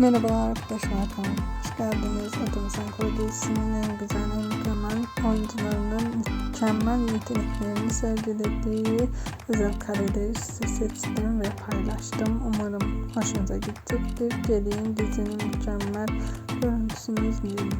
Merhabalar arkadaşlar kanalıma hoş geldiniz. Adımızın Koy dizisinin en güzel, en mükemmel oyuncularının mükemmel yeteneklerini sergilediği özel kareleri size seçtim ve paylaştım. Umarım hoşunuza gidecektir. Gelin dizinin mükemmel görüntüsünü izleyelim.